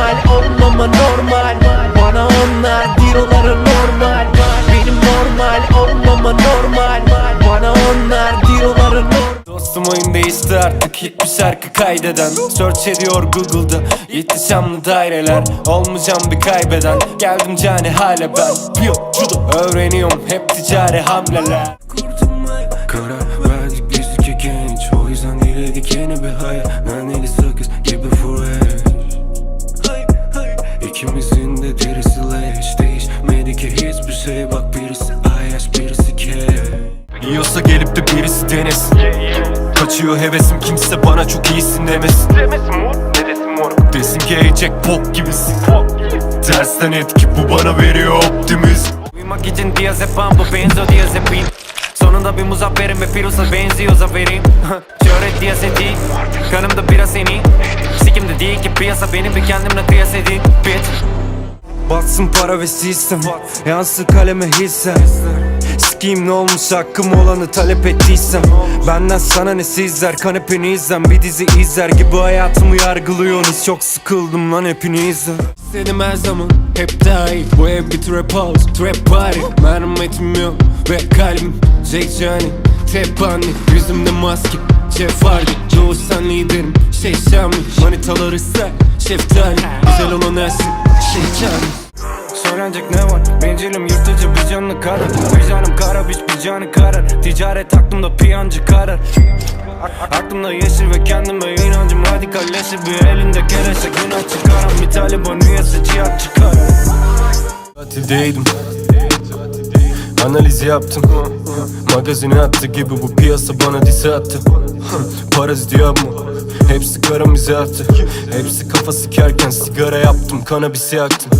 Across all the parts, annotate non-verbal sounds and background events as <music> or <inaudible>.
normal olmama normal. Bana onlar diyorları normal. Benim normal olmama normal. Bana onlar diyorları normal. Dostum oyun değişti artık hit bir şarkı kaydeden. Search ediyor Google'da ihtişamlı daireler. Olmayacağım bir kaybeden. Geldim cani hale ben. Piyo judo öğreniyorum hep ticari hamleler. Karar verdik biz iki genç. O yüzden diledik yeni bir hayat Naneli sakız İkimizin de derisi leş Değişmedi ki hiçbir şey. Bak birisi ayaş birisi keş Yiyorsa gelip de birisi denesin Kaçıyor hevesim kimse bana çok iyisin demesin. Desin ki ey Jack bok gibisin. Tersten etki bu bana veriyor optimizm. Uyumak için diazepam bu benzo diazepin Sonunda bir muzafferim ve Firuz'a benziyor zaferim. <laughs> Şöhret diyazeti Kanımda biraz seni değil ki piyasa benim bir kendimle kıyas edin Bitch Batsın para ve sistem. Yansın kaleme hisse. Sikiyim ne olmuş hakkım olanı talep ettiysem. Benden sana ne sizler kanepeni izlen Bir dizi izler gibi hayatımı yargılıyorsunuz Çok sıkıldım lan hepinizden İstedim her zaman hep daha iyi. Bu ev bir trap house trap party. Merhametim yok ve kalbim Jack Johnny Trap anne yüzümde maske Şef Hardy Şamli Manitaları ise şeftali Güzel olan ersin şey Şeftali Söylenecek ne var? Bencilim yırtıcı bir canlı karar. Vicdanım kara biç bir canı karar. Ticaret aklımda piyancı karar. Aklımda yeşil ve kendime inancım radikalleşir. Bir elinde kereşe günah çıkaran Bir Taliban üyesi cihat çıkar. Tatildeydim Analiz yaptım. Magazine attı gibi bu piyasa bana diss attı. Parazit yapma Hepsi kara mizahtı Hepsi kafa sikerken sigara yaptım Kanabis yaktım.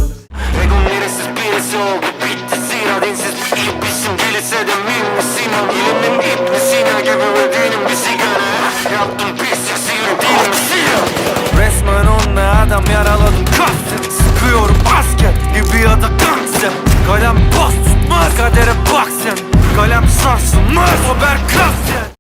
Egom neresiz birisi oldu bitti zira Dinsiz bir iblisim gelirse de mimli Sinan İlimin ibni Sina gibi ve dinim bir sigara. Yaptım pislik sihri dilimi sihir Resmen onunla adam yaraladım bas